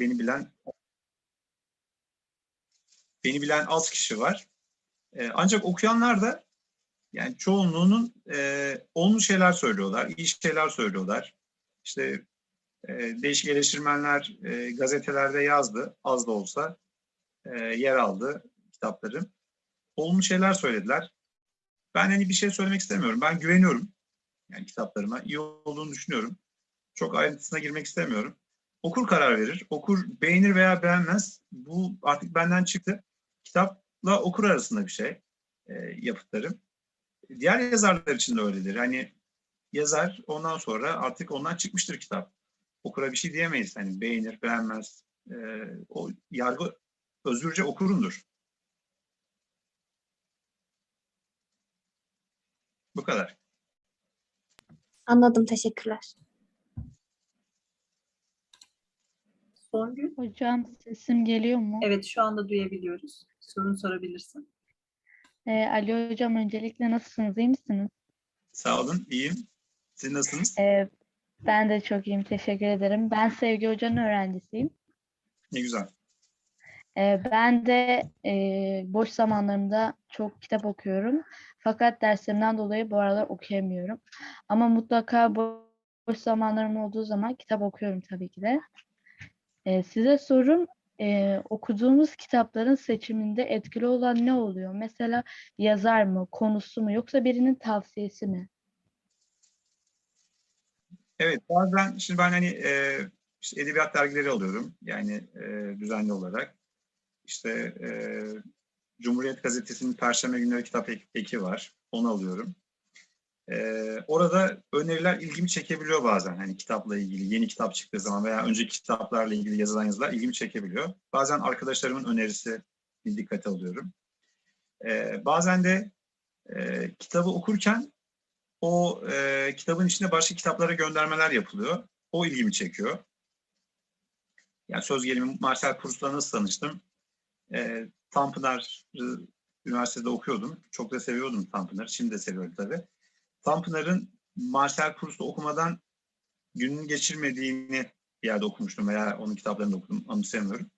beni bilen beni bilen az kişi var. E, ancak okuyanlar da yani çoğunluğunun e, olumlu şeyler söylüyorlar, iyi şeyler söylüyorlar. İşte e, değişik eleştirmenler e, gazetelerde yazdı, az da olsa e, yer aldı kitaplarım. Olumlu şeyler söylediler. Ben hani bir şey söylemek istemiyorum. Ben güveniyorum yani kitaplarıma. iyi olduğunu düşünüyorum. Çok ayrıntısına girmek istemiyorum. Okur karar verir. Okur beğenir veya beğenmez. Bu artık benden çıktı. Kitapla okur arasında bir şey e, yapıtlarım. Diğer yazarlar için de öyledir. Hani yazar ondan sonra artık ondan çıkmıştır kitap. Okura bir şey diyemeyiz. Hani beğenir, beğenmez. E, o yargı özgürce okurundur. Bu kadar. Anladım. Teşekkürler. Songül, Hocam sesim geliyor mu? evet şu anda duyabiliyoruz. Sorun sorabilirsin. Ee, Ali hocam öncelikle nasılsınız? iyi misiniz? Sağ olun, iyiyim. Siz nasılsınız? Ee, ben de çok iyiyim. Teşekkür ederim. Ben Sevgi Hoca'nın öğrencisiyim. Ne güzel. Ee, ben de e, boş zamanlarımda çok kitap okuyorum. Fakat derslerimden dolayı bu aralar okuyamıyorum. Ama mutlaka bo- boş zamanlarım olduğu zaman kitap okuyorum tabii ki de. Size sorum okuduğumuz kitapların seçiminde etkili olan ne oluyor? Mesela yazar mı, konusu mu yoksa birinin tavsiyesi mi? Evet, bazen şimdi ben hani e, işte edebiyat dergileri alıyorum. Yani e, düzenli olarak. İşte e, Cumhuriyet Gazetesi'nin Perşembe günleri kitap ek- eki var. Onu alıyorum. E, orada öneriler ilgimi çekebiliyor bazen. Hani kitapla ilgili yeni kitap çıktığı zaman veya önceki kitaplarla ilgili yazılan yazılar ilgimi çekebiliyor. Bazen arkadaşlarımın önerisi dikkate alıyorum. E, bazen de e, kitabı okurken o e, kitabın içinde başka kitaplara göndermeler yapılıyor. O ilgimi çekiyor. Yani söz gelimi Marcel Proust'la nasıl tanıştım? E, Tanpınar'ı üniversitede okuyordum. Çok da seviyordum Tanpınar'ı. Şimdi de seviyorum tabii. Tanpınar'ın Marcel Proust'u okumadan gününü geçirmediğini bir yerde okumuştum veya onun kitaplarını okudum. Anımsayamıyorum.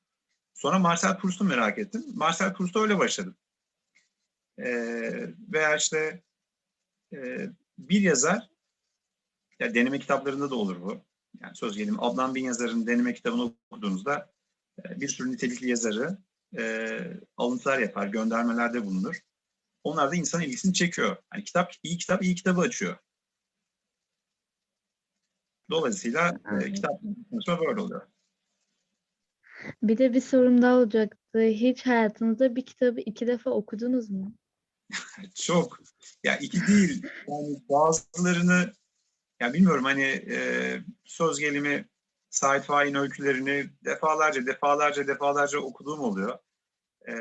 Sonra Marcel Proust'u merak ettim. Marcel Proust'a öyle başladım. E, veya işte e, bir yazar, ya deneme kitaplarında da olur bu. Yani söz gelimi Adnan Bin yazarın deneme kitabını okuduğunuzda e, bir sürü nitelikli yazarı e, alıntılar yapar, göndermelerde bulunur. Onlar da insanın ilgisini çekiyor. Yani kitap, iyi kitap, iyi kitabı açıyor. Dolayısıyla e, kitap böyle oluyor. Bir de bir sorum daha olacaktı. Hiç hayatınızda bir kitabı iki defa okudunuz mu? Çok. Ya iki değil. Yani bazılarını ya bilmiyorum hani e, söz gelimi Sait Faik'in öykülerini defalarca defalarca defalarca okuduğum oluyor. E,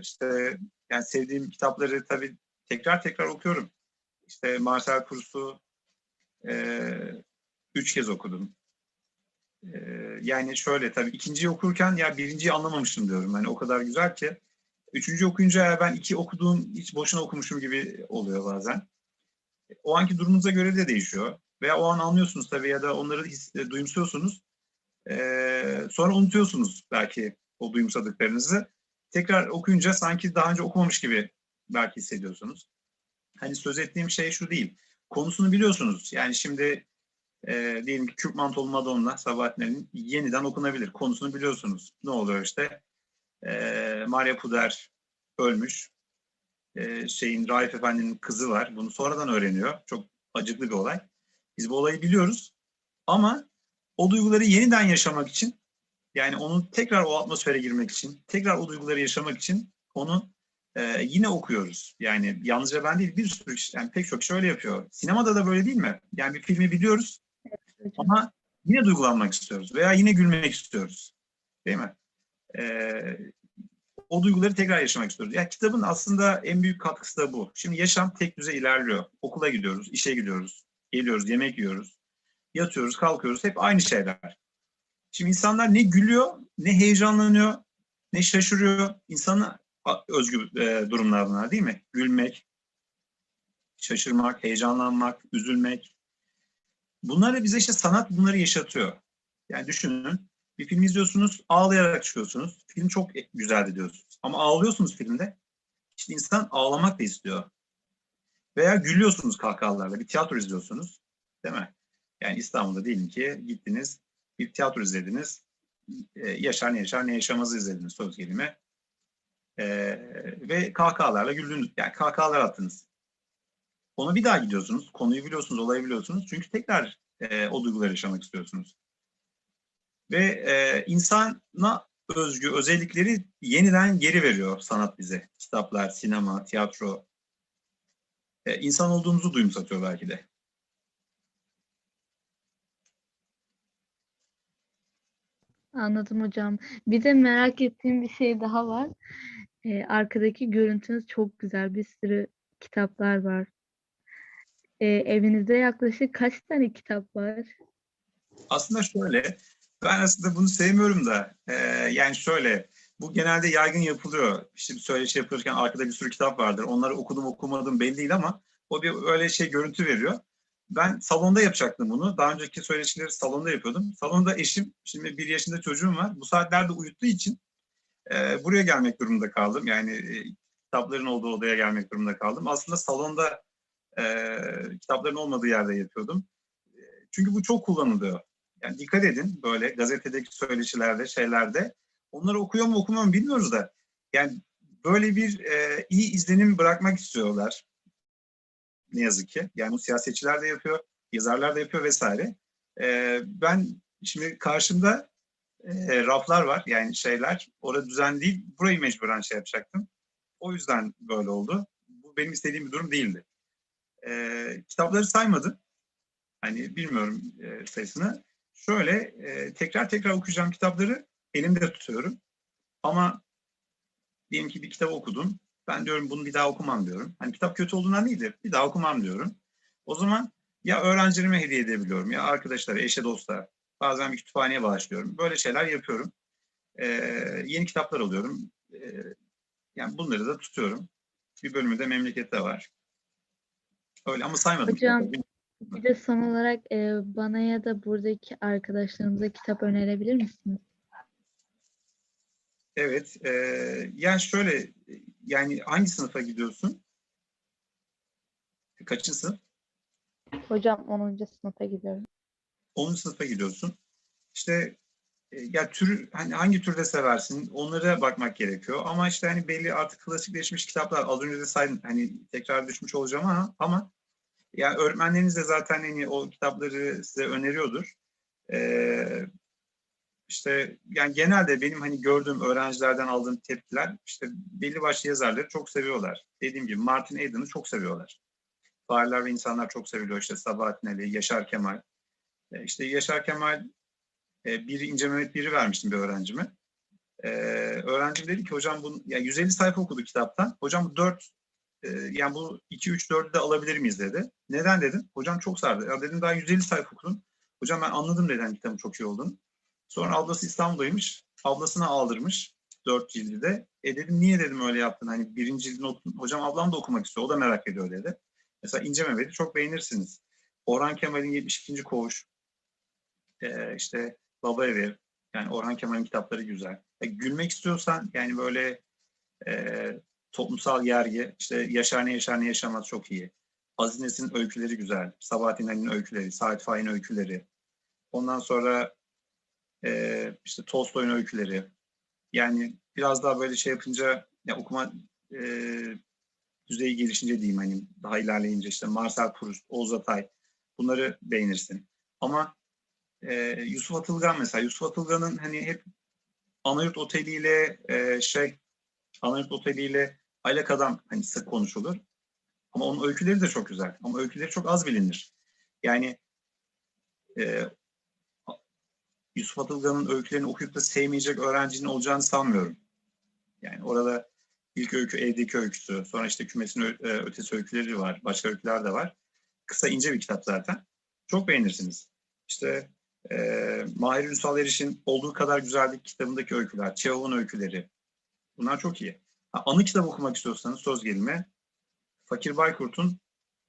işte yani sevdiğim kitapları tabii tekrar tekrar okuyorum. İşte Marcel Proust'u e, üç kez okudum. E, yani şöyle tabii ikinciyi okurken ya birinciyi anlamamışım diyorum. Hani o kadar güzel ki. Üçüncü okuyunca ya ben iki okuduğum hiç boşuna okumuşum gibi oluyor bazen. O anki durumunuza göre de değişiyor. Veya o an anlıyorsunuz tabii ya da onları his, e, duyumsuyorsunuz. Ee, sonra unutuyorsunuz belki o duyumsadıklarınızı. Tekrar okuyunca sanki daha önce okumamış gibi belki hissediyorsunuz. Hani söz ettiğim şey şu değil. Konusunu biliyorsunuz. Yani şimdi e, diyelim ki Kürk Mantolu Madonna Sabahattin Ali'nin yeniden okunabilir. Konusunu biliyorsunuz. Ne oluyor işte? E, Maria Puder ölmüş. E, şeyin Raif Efendi'nin kızı var. Bunu sonradan öğreniyor. Çok acıklı bir olay. Biz bu olayı biliyoruz. Ama o duyguları yeniden yaşamak için yani onu tekrar o atmosfere girmek için, tekrar o duyguları yaşamak için onu e, yine okuyoruz. Yani yalnızca ben değil bir sürü kişi, yani pek çok kişi öyle yapıyor. Sinemada da böyle değil mi? Yani bir filmi biliyoruz Hocam. ama yine duygulanmak istiyoruz veya yine gülmek istiyoruz. Değil mi? Ee, o duyguları tekrar yaşamak istiyoruz. Ya kitabın aslında en büyük katkısı da bu. Şimdi yaşam tek düze ilerliyor. Okula gidiyoruz, işe gidiyoruz, geliyoruz, yemek yiyoruz, yatıyoruz, kalkıyoruz. Hep aynı şeyler. Şimdi insanlar ne gülüyor, ne heyecanlanıyor, ne şaşırıyor. İnsana a- özgü e, durumlar bunlar değil mi? Gülmek, şaşırmak, heyecanlanmak, üzülmek. Bunları bize işte sanat bunları yaşatıyor. Yani düşünün Bir film izliyorsunuz, ağlayarak çıkıyorsunuz. Film çok e, güzeldi diyorsunuz. Ama ağlıyorsunuz filmde. İşte insan ağlamak da istiyor. Veya gülüyorsunuz kahkahalarla. Bir tiyatro izliyorsunuz. Değil mi? Yani İstanbul'da diyelim ki gittiniz, bir tiyatro izlediniz. Ee, yaşar ne yaşar ne yaşamazı izlediniz söz gelimi. Ee, ve kahkahalarla güldünüz. Yani kahkahalar attınız. Ona bir daha gidiyorsunuz. Konuyu biliyorsunuz, olayı biliyorsunuz. Çünkü tekrar e, o duyguları yaşamak istiyorsunuz. Ve e, insana özgü özellikleri yeniden geri veriyor sanat bize. Kitaplar, sinema, tiyatro. E, insan olduğumuzu duyumsatıyor belki de. Anladım hocam. Bir de merak ettiğim bir şey daha var. Ee, arkadaki görüntünüz çok güzel. Bir sürü kitaplar var. Ee, evinizde yaklaşık kaç tane kitap var? Aslında şöyle, ben aslında bunu sevmiyorum da, e, yani şöyle, bu genelde yaygın yapılıyor. İşte bir söyleşi yapılırken arkada bir sürü kitap vardır. Onları okudum okumadım belli değil ama o bir öyle şey görüntü veriyor. Ben salonda yapacaktım bunu. Daha önceki söyleşileri salonda yapıyordum. Salonda eşim, şimdi bir yaşında çocuğum var. Bu saatlerde uyuttuğu için e, buraya gelmek durumunda kaldım. Yani e, kitapların olduğu odaya gelmek durumunda kaldım. Aslında salonda e, kitapların olmadığı yerde yapıyordum. E, Çünkü bu çok kullanılıyor. Yani dikkat edin böyle gazetedeki söyleşilerde, şeylerde. Onları okuyor mu okumuyor mu bilmiyoruz da. Yani böyle bir e, iyi izlenim bırakmak istiyorlar. Ne yazık ki. Yani bu siyasetçiler de yapıyor, yazarlar da yapıyor vesaire. E, ben şimdi karşımda e, raflar var yani şeyler. Orada düzen değil, burayı mecburen şey yapacaktım. O yüzden böyle oldu. Bu benim istediğim bir durum değildi. E, kitapları saymadım. Hani bilmiyorum e, sayısını. Şöyle e, tekrar tekrar okuyacağım kitapları elimde tutuyorum. Ama diyelim ki bir kitap okudum. Ben diyorum bunu bir daha okumam diyorum. Hani kitap kötü olduğundan değil de bir daha okumam diyorum. O zaman ya öğrencilerime hediye edebiliyorum ya arkadaşlara, eşe, dosta. Bazen bir kütüphaneye bağışlıyorum. Böyle şeyler yapıyorum. Ee, yeni kitaplar alıyorum. Ee, yani bunları da tutuyorum. Bir bölümü de memlekette var. Öyle ama saymadım. Hocam. Bir de son olarak e, bana ya da buradaki arkadaşlarımıza kitap önerebilir misiniz? Evet. E, yani şöyle, yani hangi sınıfa gidiyorsun? Kaçıncı sınıf? Hocam 10. sınıfa gidiyorum. 10. sınıfa gidiyorsun. İşte e, ya tür hani hangi türde seversin onlara bakmak gerekiyor. Ama işte hani belli artık klasikleşmiş kitaplar az önce de saydım hani tekrar düşmüş olacağım ama ama yani öğretmenleriniz de zaten hani o kitapları size öneriyordur. Ee, işte yani genelde benim hani gördüğüm öğrencilerden aldığım tepkiler işte belli başlı yazarları çok seviyorlar. Dediğim gibi Martin Eden'ı çok seviyorlar. Fareler ve insanlar çok seviliyor. İşte Sabahattin Ali, Yaşar Kemal. E, İşte Yaşar Kemal e, biri İnce Mehmet biri vermiştim bir öğrencime. E, öğrencim dedi ki hocam bunu yani 150 sayfa okudu kitaptan. Hocam bu 4 e, yani bu 2 3 4'ü de alabilir miyiz dedi. Neden dedim? Hocam çok sardı. Ya dedim daha 150 sayfa okudum. Hocam ben anladım neden kitabın çok iyi olduğunu. Sonra ablası İstanbul'daymış. Ablasına aldırmış. Dört cildi de. E dedim niye dedim öyle yaptın? Hani birinci cildini okudun. Hocam ablam da okumak istiyor. O da merak ediyor dedi. Mesela İnce Mehmet'i çok beğenirsiniz. Orhan Kemal'in 72. Koğuş. Ee, işte Baba Evi. Yani Orhan Kemal'in kitapları güzel. E, gülmek istiyorsan yani böyle e, toplumsal yergi. işte Yaşar ne yaşar ne yaşamaz çok iyi. Aziz Nesin'in öyküleri güzel. Sabahattin Ali'nin öyküleri, Sait Faik'in öyküleri. Ondan sonra e, işte Tolstoy'un öyküleri. Yani biraz daha böyle şey yapınca ya okuma e, düzeyi gelişince diyeyim hani daha ilerleyince işte Marcel Proust, Oğuz Atay bunları beğenirsin. Ama e, Yusuf Atılgan mesela Yusuf Atılgan'ın hani hep Anayurt Oteli ile e, şey Anayurt Oteli ile Aylak Adam hani sık konuşulur. Ama onun öyküleri de çok güzel. Ama öyküleri çok az bilinir. Yani e, Yusuf Atılgan'ın öykülerini okuyup da sevmeyecek öğrencinin olacağını sanmıyorum. Yani orada ilk öykü evdeki öyküsü, sonra işte kümesin e, ötesi öyküleri var, başka öyküler de var. Kısa ince bir kitap zaten. Çok beğenirsiniz. İşte e, Mahir Ünsal Eriş'in Olduğu Kadar Güzellik kitabındaki öyküler, Çehov'un öyküleri. Bunlar çok iyi. Ha, anı kitap okumak istiyorsanız söz gelimi Fakir Baykurt'un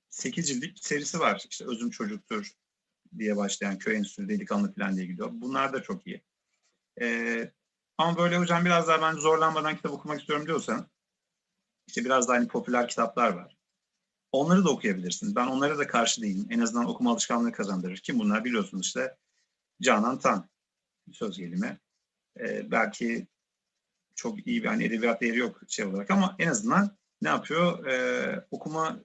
8 ciltlik serisi var. İşte Özüm Çocuktur, diye başlayan köy enstitülü delikanlı falan diye gidiyor. Bunlar da çok iyi. Ee, ama böyle hocam biraz daha ben zorlanmadan kitap okumak istiyorum diyorsan işte biraz daha hani popüler kitaplar var. Onları da okuyabilirsin. Ben onlara da karşı değilim. En azından okuma alışkanlığı kazandırır. Kim bunlar biliyorsunuz işte Canan Tan söz gelimi. Ee, belki çok iyi bir hani edebiyat değeri yok şey olarak ama en azından ne yapıyor? Ee, okuma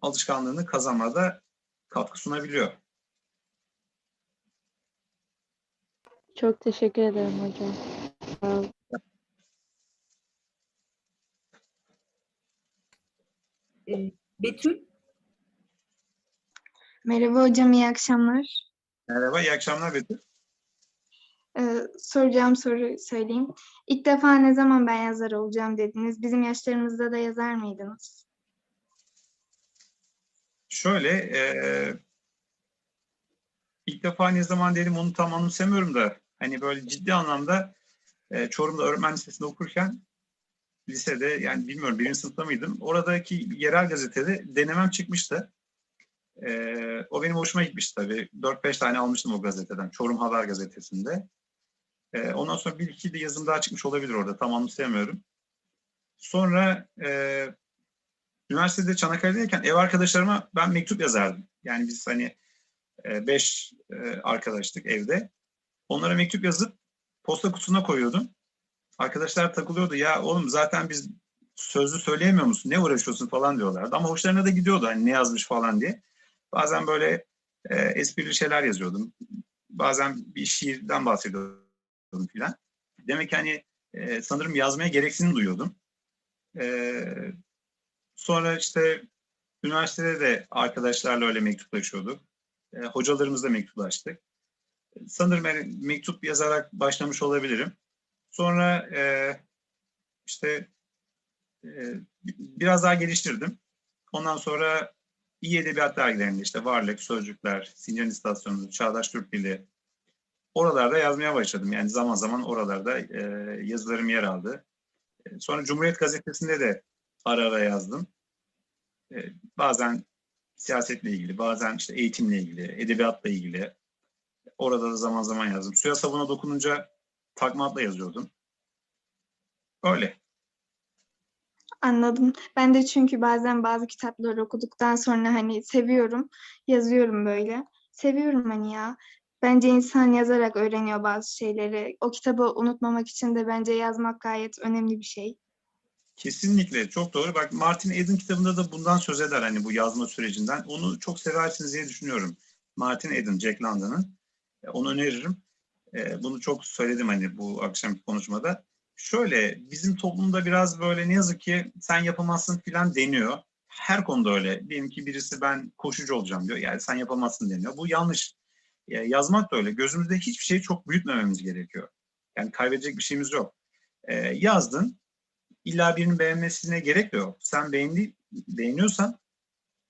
alışkanlığını kazanmada katkı sunabiliyor. Çok teşekkür ederim hocam. Sağ olun. Ee, Betül, Merhaba hocam, iyi akşamlar. Merhaba, iyi akşamlar Betül. Ee, soracağım soru söyleyeyim. İlk defa ne zaman ben yazar olacağım dediniz. Bizim yaşlarımızda da yazar mıydınız? Şöyle, eee ilk defa ne zaman dedim onu tam anımsamıyorum da hani böyle ciddi anlamda eee, Çorum'da öğretmen lisesinde okurken lisede yani bilmiyorum birinci sınıfta mıydım? Oradaki yerel gazetede denemem çıkmıştı. Eee, o benim hoşuma gitmişti tabii. 4-5 tane almıştım o gazeteden. Çorum Haber gazetesinde. Eee, ondan sonra bir iki de yazım daha çıkmış olabilir orada. Tam anımsayamıyorum. Sonra eee üniversitede Çanakkale'deyken ev arkadaşlarıma ben mektup yazardım. Yani biz hani e, beş e, arkadaştık evde. Onlara mektup yazıp posta kutusuna koyuyordum. Arkadaşlar takılıyordu. Ya oğlum zaten biz sözlü söyleyemiyor musun? Ne uğraşıyorsun falan diyorlardı. Ama hoşlarına da gidiyordu hani ne yazmış falan diye. Bazen böyle e, esprili şeyler yazıyordum. Bazen bir şiirden bahsediyordum filan. Demek ki hani e, sanırım yazmaya gereksinim duyuyordum. E, Sonra işte üniversitede de arkadaşlarla öyle mektuplaşıyorduk. E, hocalarımızla mektuplaştık. Sanırım yani mektup yazarak başlamış olabilirim. Sonra e, işte e, biraz daha geliştirdim. Ondan sonra iyi edebiyat dergilerinde işte Varlık, Sözcükler, Sincan İstasyonu, Çağdaş Türk Dili oralarda yazmaya başladım. Yani zaman zaman oralarda e, yazılarım yer aldı. E, Sonra Cumhuriyet Gazetesi'nde de ara ara yazdım. Ee, bazen siyasetle ilgili, bazen işte eğitimle ilgili, edebiyatla ilgili. Orada da zaman zaman yazdım. Suya sabuna dokununca takmatla yazıyordum. Öyle. Anladım. Ben de çünkü bazen bazı kitapları okuduktan sonra hani seviyorum, yazıyorum böyle. Seviyorum hani ya. Bence insan yazarak öğreniyor bazı şeyleri. O kitabı unutmamak için de bence yazmak gayet önemli bir şey. Kesinlikle çok doğru. Bak Martin Eden kitabında da bundan söz eder hani bu yazma sürecinden. Onu çok seversiniz diye düşünüyorum. Martin Eden, Jack London'ın. E, Onu öneririm. E, Bunu çok söyledim hani bu akşamki konuşmada. Şöyle bizim toplumda biraz böyle ne yazık ki sen yapamazsın filan deniyor. Her konuda öyle. Diyelim ki birisi ben koşucu olacağım diyor. Yani sen yapamazsın deniyor. Bu yanlış. E, Yazmak da öyle. Gözümüzde hiçbir şeyi çok büyütmememiz gerekiyor. Yani kaybedecek bir şeyimiz yok. Yazdın, İlla birinin beğenmesine gerek yok. Sen beğendi, beğeniyorsan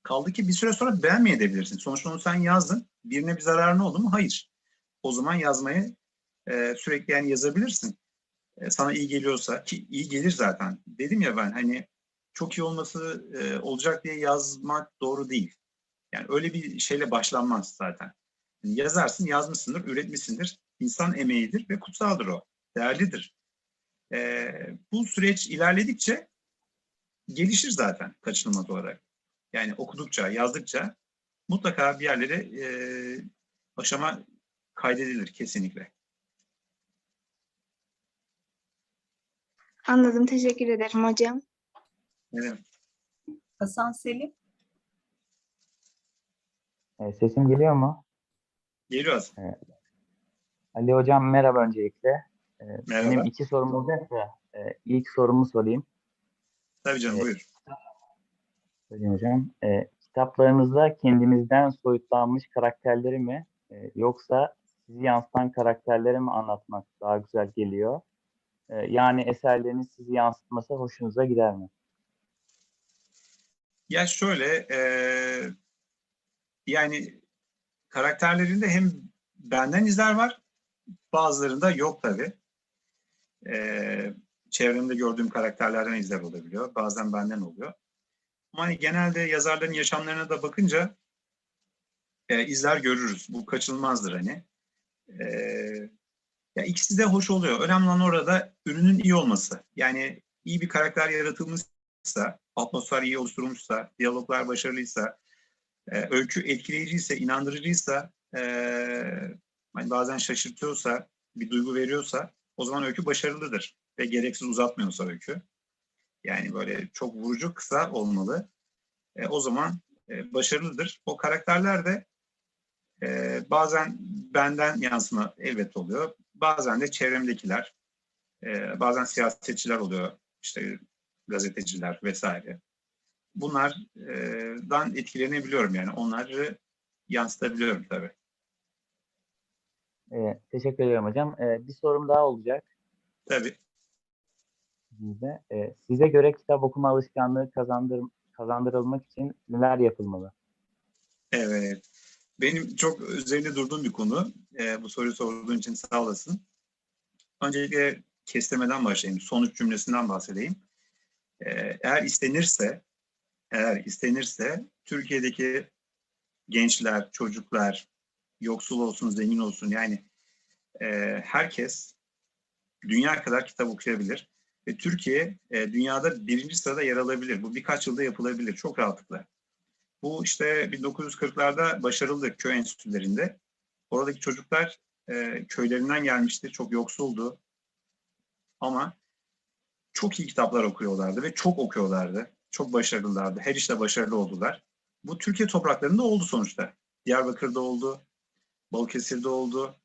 kaldı ki bir süre sonra beğenmeyebilirsin. Sonuçta onu sen yazdın. Birine bir zararın oldu mu? Hayır. O zaman yazmayı e, sürekli yani yazabilirsin. E, sana iyi geliyorsa ki iyi gelir zaten. Dedim ya ben hani çok iyi olması e, olacak diye yazmak doğru değil. Yani öyle bir şeyle başlanmaz zaten. Yani yazarsın, yazmışsındır, üretmişsindir. İnsan emeğidir ve kutsaldır o. Değerlidir. E, bu süreç ilerledikçe gelişir zaten kaçınılmaz olarak. Yani okudukça, yazdıkça mutlaka bir yerlere e, aşama kaydedilir kesinlikle. Anladım. Teşekkür ederim hocam. Ne demek? Hasan Selim, E, Sesim geliyor mu? Geliyor aslında. Ali Hocam merhaba öncelikle. E, Merhaba. Benim iki sorum olacak da e, ilk sorumu sorayım. Tabii canım Evet. buyur. Söyleyeyim hocam. E, kitaplarınızda kendinizden soyutlanmış karakterleri mi e, yoksa sizi yansıtan karakterleri mi anlatmak daha güzel geliyor? E, yani eserleriniz sizi yansıtması hoşunuza gider mi? Ya şöyle, e, yani karakterlerinde hem benden izler var, bazılarında yok tabii. E, çevremde gördüğüm karakterlerden izler olabiliyor, bazen benden oluyor. Ama hani genelde yazarların yaşamlarına da bakınca e, izler görürüz. Bu kaçınılmazdır hani. E, Ya ikisi de hoş oluyor. Önemli olan orada ürünün iyi olması. Yani iyi bir karakter yaratılmışsa, atmosfer iyi oluşturulmuşsa, diyaloglar başarılıysa, e, öykü etkileyiciyse, inandırıcıysa, e, hani bazen şaşırtıyorsa, bir duygu veriyorsa o zaman öykü başarılıdır. Ve gereksiz uzatmıyorsa öykü. Yani böyle çok vurucu kısa olmalı. E, o zaman e, başarılıdır. O karakterler de e, bazen benden yansıma elbet oluyor. Bazen de çevremdekiler, e, bazen siyasetçiler oluyor, işte gazeteciler vesaire. Bunlardan etkilenebiliyorum yani. Onları yansıtabiliyorum tabii. Ee, teşekkür ederim hocam. Ee, bir sorum daha olacak Tabii. size. Ee, size göre kitap okuma alışkanlığı kazandır, kazandırılmak için neler yapılmalı? Evet. Benim çok üzerinde durduğum bir konu. Ee, bu soruyu sorduğun için sağ olasın. Öncelikle kestirmeden başlayayım. Sonuç cümlesinden bahsedeyim. Ee, eğer istenirse, eğer istenirse Türkiye'deki gençler, çocuklar, yoksul olsun, zengin olsun yani e, herkes dünya kadar kitap okuyabilir. Ve Türkiye e, dünyada birinci sırada yer alabilir. Bu birkaç yılda yapılabilir çok rahatlıkla. Bu işte 1940'larda başarılı köy enstitülerinde. Oradaki çocuklar e, köylerinden gelmişti, çok yoksuldu. Ama çok iyi kitaplar okuyorlardı ve çok okuyorlardı. Çok başarılılardı. Her işte başarılı oldular. Bu Türkiye topraklarında oldu sonuçta. Diyarbakır'da oldu, Balıkesir'de oldu,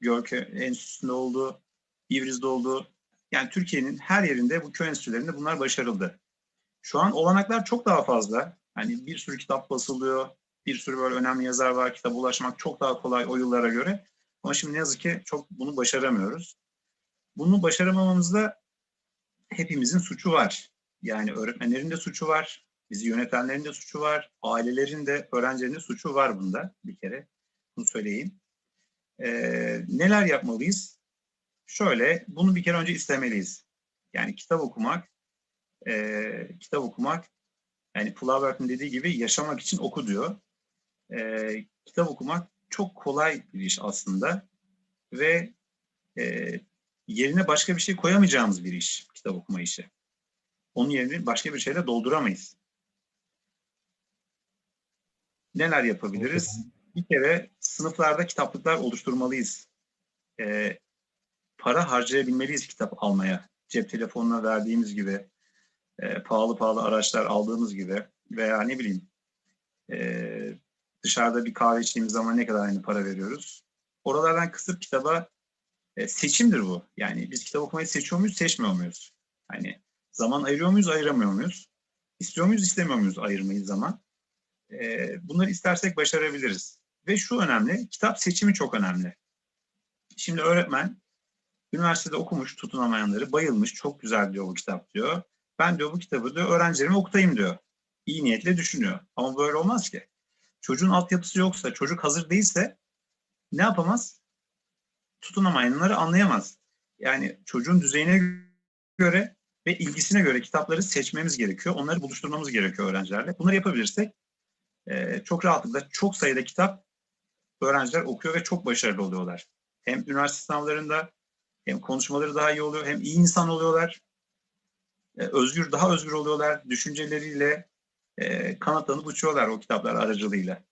Gölköy Enstitüsü'nde oldu, İvriz'de oldu. Yani Türkiye'nin her yerinde bu köy enstitülerinde bunlar başarıldı. Şu an olanaklar çok daha fazla. Hani bir sürü kitap basılıyor, bir sürü böyle önemli yazar var, kitaba ulaşmak çok daha kolay o yıllara göre. Ama şimdi ne yazık ki çok bunu başaramıyoruz. Bunu başaramamamızda hepimizin suçu var. Yani öğretmenlerin de suçu var, bizi yönetenlerin de suçu var, ailelerin de, öğrencilerin de suçu var bunda bir kere. Bunu söyleyeyim. Ee, neler yapmalıyız? Şöyle, bunu bir kere önce istemeliyiz. Yani kitap okumak, e, kitap okumak, yani Flaubert'in dediği gibi yaşamak için oku diyor. E, kitap okumak çok kolay bir iş aslında ve e, yerine başka bir şey koyamayacağımız bir iş, kitap okuma işi. Onun yerini başka bir şeyle dolduramayız. Neler yapabiliriz? Bir kere sınıflarda kitaplıklar oluşturmalıyız. E, para harcayabilmeliyiz kitap almaya. Cep telefonuna verdiğimiz gibi, e, pahalı pahalı araçlar aldığımız gibi veya ne bileyim e, dışarıda bir kahve içtiğimiz zaman ne kadar aynı para veriyoruz. Oralardan kısıp kitaba e, seçimdir bu. Yani biz kitap okumayı seçiyor muyuz, seçmiyor muyuz? Hani zaman ayırıyor muyuz, ayıramıyor muyuz? İstiyor muyuz, istemiyor muyuz ayırmayı zaman? E, bunları istersek başarabiliriz. Ve şu önemli, kitap seçimi çok önemli. Şimdi öğretmen üniversitede okumuş tutunamayanları, bayılmış, çok güzel diyor bu kitap diyor. Ben diyor bu kitabı diyor öğrencilerime okutayım diyor. İyi niyetle düşünüyor. Ama böyle olmaz ki. Çocuğun altyapısı yoksa, çocuk hazır değilse ne yapamaz? Tutunamayanları anlayamaz. Yani çocuğun düzeyine göre ve ilgisine göre kitapları seçmemiz gerekiyor. Onları buluşturmamız gerekiyor öğrencilerle. Bunları yapabilirsek e, çok rahatlıkla çok sayıda kitap öğrenciler okuyor ve çok başarılı oluyorlar. Hem üniversite sınavlarında hem konuşmaları daha iyi oluyor, hem iyi insan oluyorlar. E, özgür, daha özgür oluyorlar. Düşünceleriyle e, kanatlanıp uçuyorlar o kitaplar aracılığıyla.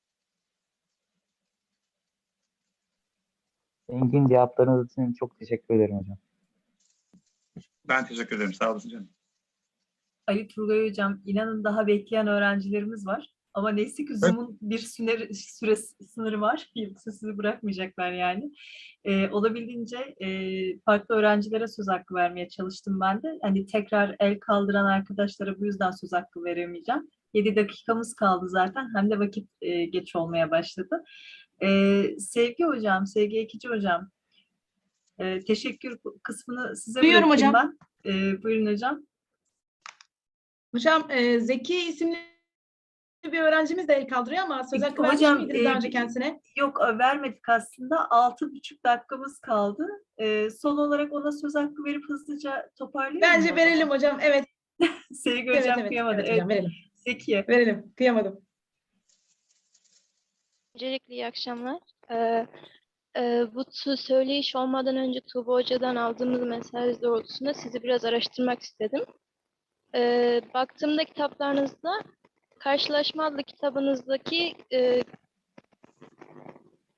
Engin cevaplarınız için çok teşekkür ederim hocam. Ben teşekkür ederim. Sağ olasın canım. Ali Turgay Hocam, inanın daha bekleyen öğrencilerimiz var. Ama neyse ki Zoom'un bir süre, süre sınırı var. Yoksa sizi bırakmayacaklar yani. Ee, olabildiğince e, farklı öğrencilere söz hakkı vermeye çalıştım ben de. Hani tekrar el kaldıran arkadaşlara bu yüzden söz hakkı veremeyeceğim. 7 dakikamız kaldı zaten. Hem de vakit e, geç olmaya başladı. Ee, Sevgi Hocam, Sevgi Ekici Hocam. e, teşekkür kısmını size Duyuyorum bırakayım hocam. ben. Ee, buyurun hocam. Hocam e, Zeki isimli bir öğrencimiz de el kaldırıyor ama söz hakkı vermiş Hocam, miydiniz e, daha önce kendisine? Yok e, vermedik aslında. Altı buçuk dakikamız kaldı. Ee, son olarak ona söz hakkı verip hızlıca toparlayalım Bence mı? verelim hocam. Evet. Sevgi Evet, hocam evet, kıyamadı. evet hocam, verelim. Zekiye. Verelim. Kıyamadım. Öncelikle iyi akşamlar. Ee, Ee, bu söyleyiş olmadan önce Tuğba Hoca'dan aldığımız mesaj doğrultusunda sizi biraz araştırmak istedim. Ee, baktığımda kitaplarınızda Karşılaşma adlı kitabınızdaki e,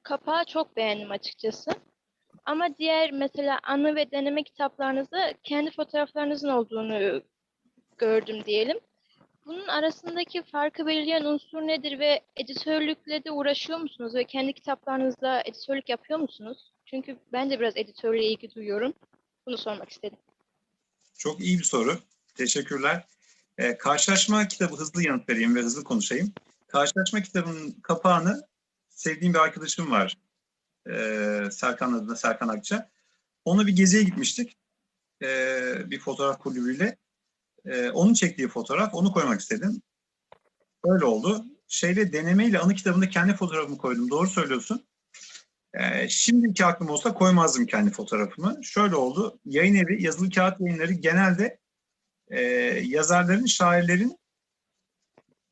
kapağı çok beğendim açıkçası. Ama diğer mesela anı ve deneme kitaplarınızda kendi fotoğraflarınızın olduğunu gördüm diyelim. Bunun arasındaki farkı belirleyen unsur nedir ve editörlükle de uğraşıyor musunuz ve kendi kitaplarınızda editörlük yapıyor musunuz? Çünkü ben de biraz editörle ilgi duyuyorum. Bunu sormak istedim. Çok iyi bir soru. Teşekkürler. Ee, karşılaşma kitabı hızlı yanıt vereyim ve hızlı konuşayım. Karşılaşma kitabının kapağını sevdiğim bir arkadaşım var. Ee, Serkan adına Serkan Akça. Onunla bir geziye gitmiştik. Ee, bir fotoğraf kulübüyle. Ee, onun çektiği fotoğraf, onu koymak istedim. Öyle oldu. Şeyle denemeyle anı kitabında kendi fotoğrafımı koydum. Doğru söylüyorsun. Ee, şimdiki aklım olsa koymazdım kendi fotoğrafımı. Şöyle oldu. Yayın evi, yazılı kağıt yayınları genelde e, yazarların, şairlerin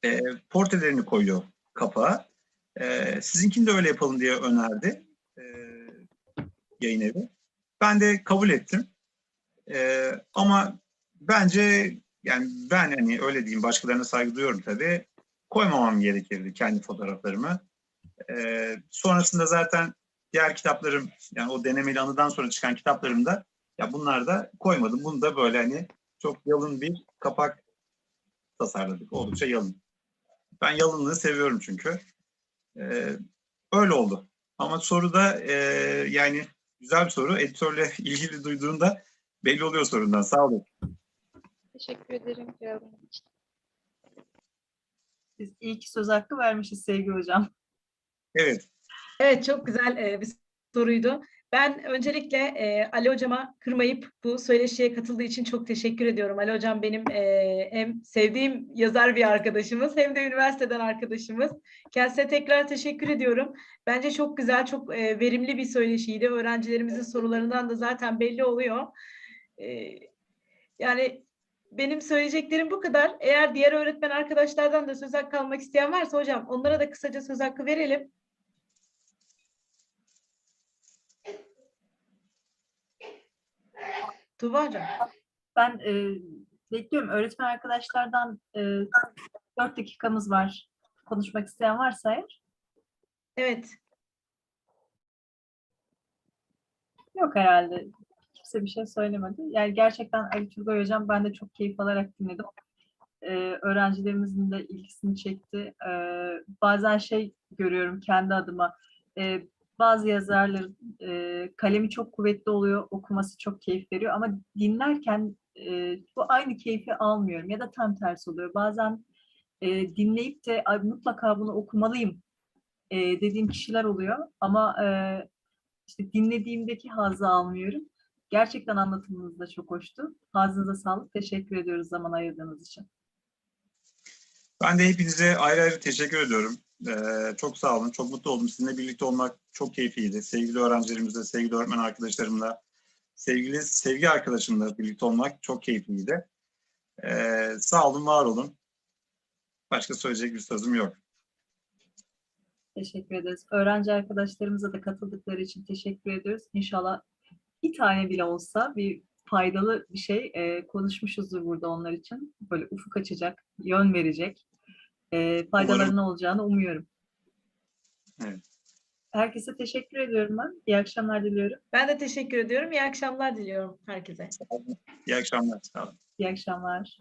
e, portrelerini koyuyor kapağa. E, sizinkini de öyle yapalım diye önerdi e, yayın evi. Ben de kabul ettim. E, ama bence yani ben hani öyle diyeyim başkalarına saygı duyuyorum tabii. Koymamam gerekirdi kendi fotoğraflarımı. E, sonrasında zaten diğer kitaplarım yani o denemeli anıdan sonra çıkan kitaplarımda ya bunlar da koymadım. Bunu da böyle hani çok yalın bir kapak tasarladık. Oldukça yalın. Ben yalınlığı seviyorum çünkü. Ee, öyle oldu. Ama soruda e, yani güzel bir soru. Editörle ilgili duyduğunda belli oluyor sorundan. Sağ olun. Teşekkür ederim cevabınız için. Biz iyi ki söz hakkı vermişiz sevgili hocam. Evet. Evet çok güzel e, bir soruydu. Ben öncelikle e, Ali hocama kırmayıp bu söyleşiye katıldığı için çok teşekkür ediyorum. Ali hocam benim e, hem sevdiğim yazar bir arkadaşımız hem de üniversiteden arkadaşımız. Kendisine tekrar teşekkür ediyorum. Bence çok güzel, çok e, verimli bir söyleşiydi. Öğrencilerimizin sorularından da zaten belli oluyor. E, yani benim söyleyeceklerim bu kadar. Eğer diğer öğretmen arkadaşlardan da söz hakkı almak isteyen varsa hocam onlara da kısaca söz hakkı verelim. Tuğba hocam. Ben e, bekliyorum öğretmen arkadaşlardan e, 4 dakikamız var. Konuşmak isteyen varsa eğer. Evet. Yok herhalde. Kimse bir şey söylemedi. Yani gerçekten Ali Turgay Hocam ben de çok keyif alarak dinledim. Ee, öğrencilerimizin de ilgisini çekti. Ee, bazen şey görüyorum kendi adıma. Ee, bazı yazarların e, kalemi çok kuvvetli oluyor, okuması çok keyif veriyor ama dinlerken e, bu aynı keyfi almıyorum ya da tam tersi oluyor. Bazen e, dinleyip de "Ay, mutlaka bunu okumalıyım e, dediğim kişiler oluyor ama e, işte dinlediğimdeki hazzı almıyorum. Gerçekten anlatımınız da çok hoştu. Ağzınıza sağlık. Teşekkür ediyoruz zaman ayırdığınız için. Ben de hepinize ayrı ayrı teşekkür ediyorum. Ee, çok sağ olun. Çok mutlu oldum. Sizinle birlikte olmak çok keyifliydi. Sevgili öğrencilerimizle, sevgili öğretmen arkadaşlarımla, sevgili sevgi arkadaşımla birlikte olmak çok keyifliydi. Ee, sağ olun, var olun. Başka söyleyecek bir sözüm yok. Teşekkür ederiz. Öğrenci arkadaşlarımıza da katıldıkları için teşekkür ediyoruz. İnşallah bir tane bile olsa bir faydalı bir şey e, konuşmuşuzdur burada onlar için. Böyle ufuk açacak, yön verecek, e, faydalarının olacağını umuyorum. Evet. Herkese teşekkür ediyorum ben. İyi akşamlar diliyorum. Ben de teşekkür ediyorum. İyi akşamlar diliyorum herkese. İyi akşamlar. Sağ olun. İyi akşamlar.